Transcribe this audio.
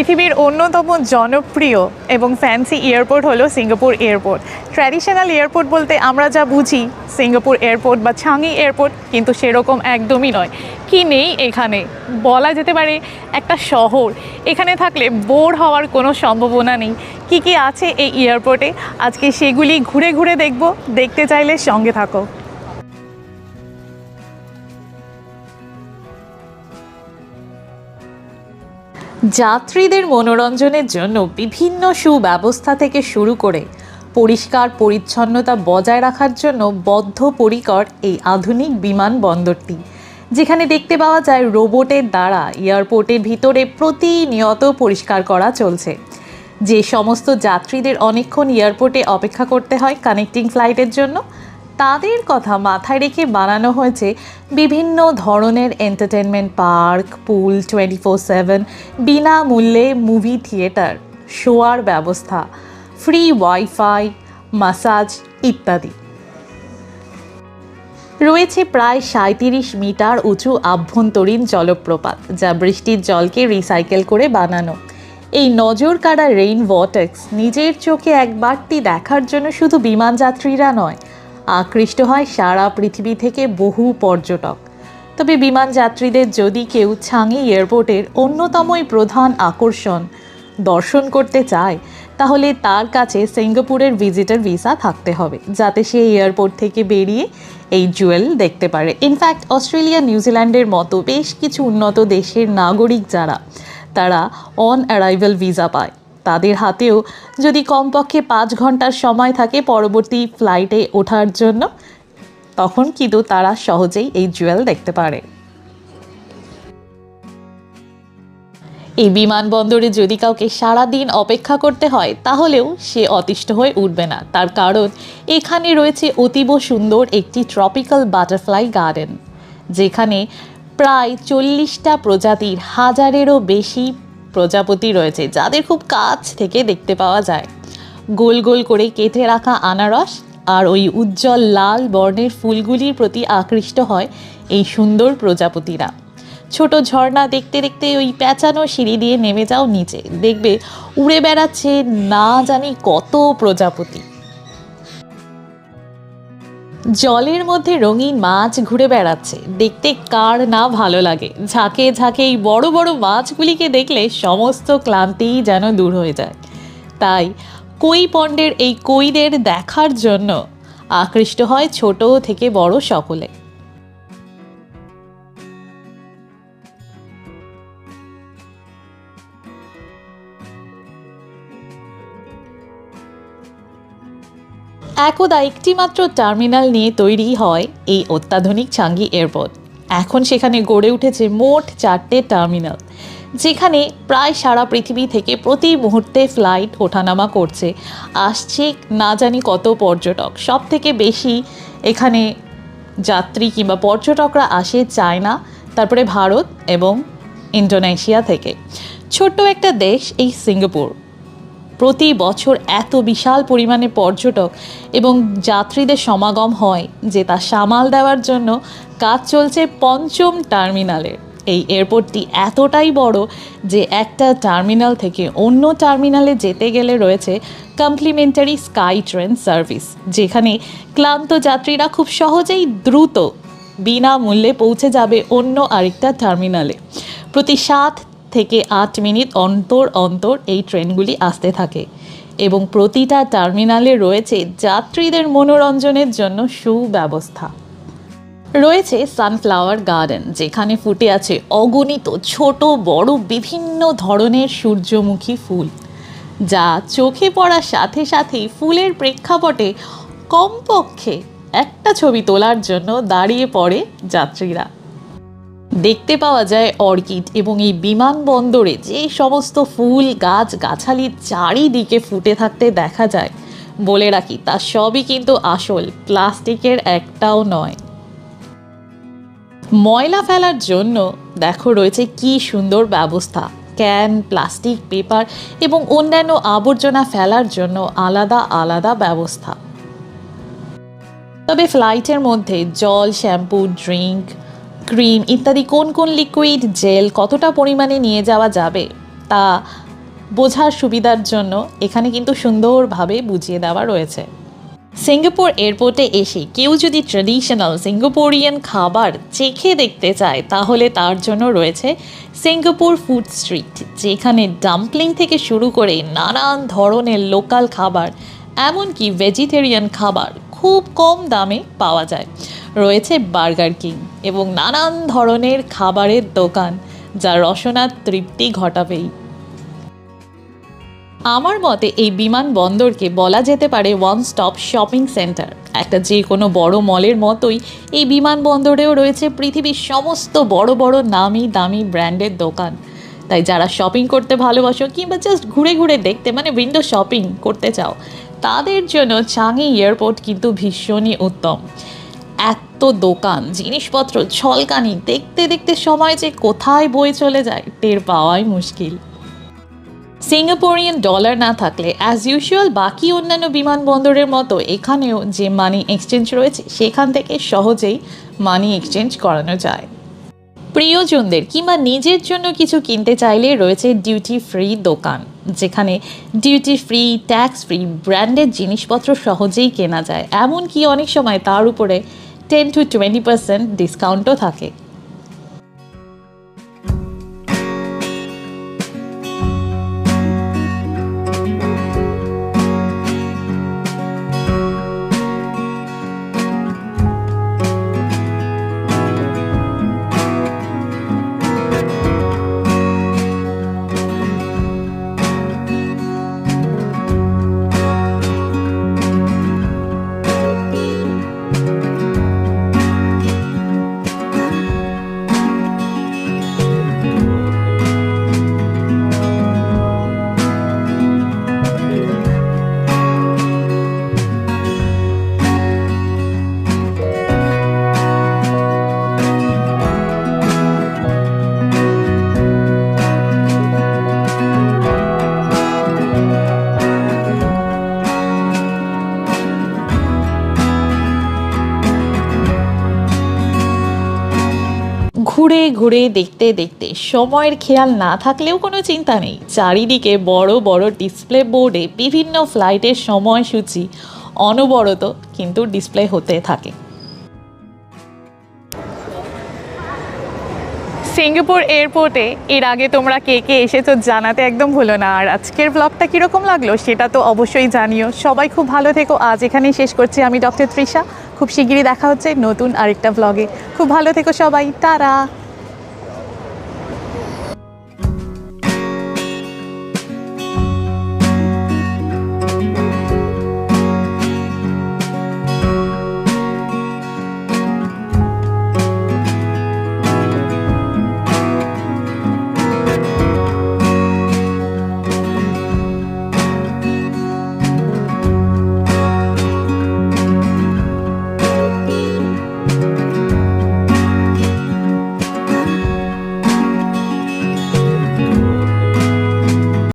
পৃথিবীর অন্যতম জনপ্রিয় এবং ফ্যান্সি এয়ারপোর্ট হলো সিঙ্গাপুর এয়ারপোর্ট ট্র্যাডিশনাল এয়ারপোর্ট বলতে আমরা যা বুঝি সিঙ্গাপুর এয়ারপোর্ট বা ছাঙ্গি এয়ারপোর্ট কিন্তু সেরকম একদমই নয়। কি নেই এখানে? বলা যেতে পারে একটা শহর। এখানে থাকলে বোর হওয়ার কোনো সম্ভাবনা নেই। কি কি আছে এই এয়ারপোর্টে আজকে সেগুলি ঘুরে ঘুরে দেখব। দেখতে চাইলে সঙ্গে থাকো। যাত্রীদের মনোরঞ্জনের জন্য বিভিন্ন সুব্যবস্থা থেকে শুরু করে পরিষ্কার পরিচ্ছন্নতা বজায় রাখার জন্য বদ্ধপরিকর এই আধুনিক বিমানবন্দরটি যেখানে দেখতে পাওয়া যায় রোবটের দ্বারা এয়ারপোর্টের ভিতরে প্রতিনিয়ত পরিষ্কার করা চলছে। যে সমস্ত যাত্রীদের অনেকক্ষণ এয়ারপোর্টে অপেক্ষা করতে হয় কানেক্টিং ফ্লাইটের জন্য তাদের কথা মাথায় রেখে বানানো হয়েছে বিভিন্ন ধরনের entertainment park pool twenty four seven বিনামূল্যে মুভি থিয়েটার শোয়ার ব্যবস্থা ফ্রি ওয়াইফাই মাসাজ ইত্যাদি। রয়েছে প্রায় সাঁত্রিশ মিটার উঁচু আভ্যন্তরীণ জলপ্রপাত, যা বৃষ্টির জলকে রিসাইকেল করে বানানো। এই নজর কাড়া রেইন ওয়াটার্স নিজের চোখে একবারটি দেখার জন্য শুধু বিমানযাত্রীরা নয় আকৃষ্ট হয় সারা পৃথিবী থেকে বহু পর্যটক। তবে বিমান যাত্রীদের যদি কেউ ছাঙ্গি এয়ারপোর্টের অন্যতমই প্রধান আকর্ষণ দর্শন করতে চায়, তাহলে তার কাছে সিঙ্গাপুরের ভিজিটার ভিসা থাকতে হবে, যাতে সে এয়ারপোর্ট থেকে বেরিয়ে এই জুয়েল দেখতে পারে। ইনফ্যাক্ট অস্ট্রেলিয়া নিউজিল্যান্ডের মতো বেশ কিছু উন্নত দেশের নাগরিক যারা, তারা অন অ্যারাইভাল ভিসা পায়। তাদের হাতেও যদি কমপক্ষে পাঁচ ঘণ্টার সময় থাকে পরবর্তী ফ্লাইটে ওঠার জন্য, তখন কিন্তু তারা সহজেই এই জুয়েল দেখতে পারে। এই বিমানবন্দরে যদি কাউকে সারাদিন অপেক্ষা করতে হয়, তাহলেও সে অতিষ্ঠ হয়ে উঠবে না। তার কারণ, এখানে রয়েছে অতীব সুন্দর একটি ট্রপিক্যাল বাটারফ্লাই গার্ডেন যেখানে প্রায় চল্লিশটা প্রজাতির হাজারেরও বেশি প্রজাপতি রয়েছে, যাদের খুব কাছ থেকে দেখতে পাওয়া যায়। গোল গোল করে কেটে রাখা আনারস আর ওই উজ্জ্বল লাল বর্ণের ফুলগুলির প্রতি আকৃষ্ট হয় এই সুন্দর প্রজাপতিরা। ছোট ঝর্ণা দেখতে দেখতে ওই প্যাঁচানো সিঁড়ি দিয়ে নেমে যাও নিচে। দেখবে উড়ে বেড়াচ্ছে না জানি কত প্রজাপতি। জলের মধ্যে রঙিন মাছ ঘুরে বেড়াচ্ছে। দেখতে কার না ভালো লাগে। ঝাঁকে ঝাঁকে এই বড় বড় মাছগুলিকে দেখলে সমস্ত ক্লান্তিই যেন দূর হয়ে যায়। তাই কই পণ্ডের এই কইদের দেখার জন্য আকৃষ্ট হয় ছোট থেকে বড় সকলে। একদা একটিমাত্র টার্মিনাল নিয়ে তৈরি হয় এই অত্যাধুনিক চাঙ্গি এয়ারপোর্ট। এখন সেখানে গড়ে উঠেছে মোট চারটে টার্মিনাল, যেখানে প্রায় সারা পৃথিবী থেকে প্রতি মুহূর্তে ফ্লাইট ওঠানামা করছে। আসছে না জানি কত পর্যটক সব থেকে বেশি এখানে যাত্রী কিংবা পর্যটকরা আসে চায়না, তারপরে ভারত এবং ইন্দোনেশিয়া থেকে। ছোট্ট একটা দেশ এই সিঙ্গাপুর। প্রতি বছর এত বিশাল পরিমাণে পর্যটক এবং যাত্রীদের সমাগম হয় যে তা সামাল দেওয়ার জন্য কাজ চলছে পঞ্চম টার্মিনালের এই এয়ারপোর্টটি এতটাই বড় যে একটা টার্মিনাল থেকে অন্য টার্মিনালে যেতে গেলে রয়েছে কমপ্লিমেন্টারি স্কাই ট্রেন সার্ভিস, যেখানে ক্লান্ত যাত্রীরা খুব সহজেই দ্রুত বিনামূল্যে পৌঁছে যাবে অন্য আরেকটা টার্মিনালে। প্রতি সাত থেকে আট মিনিট অন্তর অন্তর এই ট্রেনগুলি আসতে থাকে এবং প্রতিটা টার্মিনালে রয়েছে যাত্রীদের মনোরঞ্জনের জন্য সুব্যবস্থা। রয়েছে সানফ্লাওয়ার গার্ডেন, যেখানে ফুটে আছে অগণিত ছোট, বড়, বিভিন্ন ধরনের সূর্যমুখী ফুল। যা চোখে পড়ার সাথে সাথেই ফুলের প্রেক্ষাপটে কমপক্ষে একটা ছবি তোলার জন্য দাঁড়িয়ে পড়ে যাত্রীরা। দেখতে পাওয়া যায় অর্কিড এবং এই বিমানবন্দরে যে সমস্ত ফুল, গাছ গাছালি চারিদিকে ফুটে থাকতে দেখা যায়। বলে রাখি, তা সবই কিন্তু আসল, প্লাস্টিকের একটাও নয়। ময়লা ফেলার জন্য দেখো রয়েছে কি সুন্দর ব্যবস্থা। ক্যান, প্লাস্টিক, পেপার এবং অন্যান্য আবর্জনা ফেলার জন্য আলাদা আলাদা ব্যবস্থা। তবে ফ্লাইটের মধ্যে জল, শ্যাম্পু, ড্রিঙ্ক ক্রিম ইত্যাদি কোন কোন লিকুইড জেল কতটা পরিমাণে নিয়ে যাওয়া যাবে তা বোঝার সুবিধার জন্য এখানে কিন্তু সুন্দরভাবে বুঝিয়ে দেওয়া রয়েছে। সিঙ্গাপুর এয়ারপোর্টে এসে কেউ যদি ট্র্যাডিশনাল সিঙ্গাপুরিয়ান খাবার চেখে দেখতে চায়, তাহলে তার জন্য রয়েছে সিঙ্গাপুর ফুড স্ট্রিট, যেখানে ডাম্পলিং থেকে শুরু করে নানান ধরনের লোকাল খাবার, এমনকি ভেজিটেরিয়ান খাবার খুব কম দামে পাওয়া যায়। রয়েছে বার্গার কিং এবং নানান ধরনের খাবারের দোকান, যা রসনার তৃপ্তি ঘটাবেই। আমার মতে এই বিমানবন্দরকে বলা যেতে পারে ওয়ান স্টপ শপিং সেন্টার একটা যে কোনো বড় মলের মতোই এই বিমানবন্দরেও রয়েছে পৃথিবীর সমস্ত বড় বড় নামি দামি ব্র্যান্ডের দোকান। তাই যারা শপিং করতে ভালোবাসো কিংবা জাস্ট ঘুরে ঘুরে দেখতে মানে উইন্ডো শপিং করতে চাও, তাদের জন্য চাঙি এয়ারপোর্ট কিন্তু ভীষণই উত্তম। এত দোকান, জিনিসপত্র, ছলকানি, দেখতে দেখতে সময় যে কোথায় বয়ে চলে যায়, টের পাওয়াই মুশকিল। সিঙ্গাপুরিয়ান ডলার না থাকলে অ্যাজ ইউজুয়াল বাকি অন্যান্য বিমানবন্দরের মতো এখানেও যে মানি এক্সচেঞ্জ রয়েছে, সেখান থেকে সহজেই মানি এক্সচেঞ্জ করানো যায়। প্রিয়জনদের কিংবা নিজের জন্য কিছু কিনতে চাইলে রয়েছে ডিউটি ফ্রি দোকান, যেখানে duty free tax free branded জিনিসপত্র সহজেই কেনা যায়। এমনকি অনেক সময় তার উপরে টেন টু টোয়েন্টি পার্সেন্ট ডিসকাউন্টও থাকে। ঘুরে ঘুরে দেখতে দেখতে সময়ের খেয়াল না থাকলেও কোনো চিন্তা নেই। চারিদিকে বড় বড় ডিসপ্লে বোর্ডে বিভিন্ন ফ্লাইটের সময়সূচি অনবরত কিন্তু ডিসপ্লে হতে থাকে। সিঙ্গাপুর এয়ারপোর্টে এর আগে তোমরা কে কে এসেছ জানাতে একদম ভুলো না। আর আজকের ব্লগটা কীরকম লাগল সেটা তো অবশ্যই জানিও। সবাই খুব ভালো থেকো। আজ এখানেই শেষ করছি। আমি ডক্টর তৃষা খুব শিগগিরই দেখা হচ্ছে নতুন আরেকটা ব্লগে খুব ভালো থেকো সবাই। তারা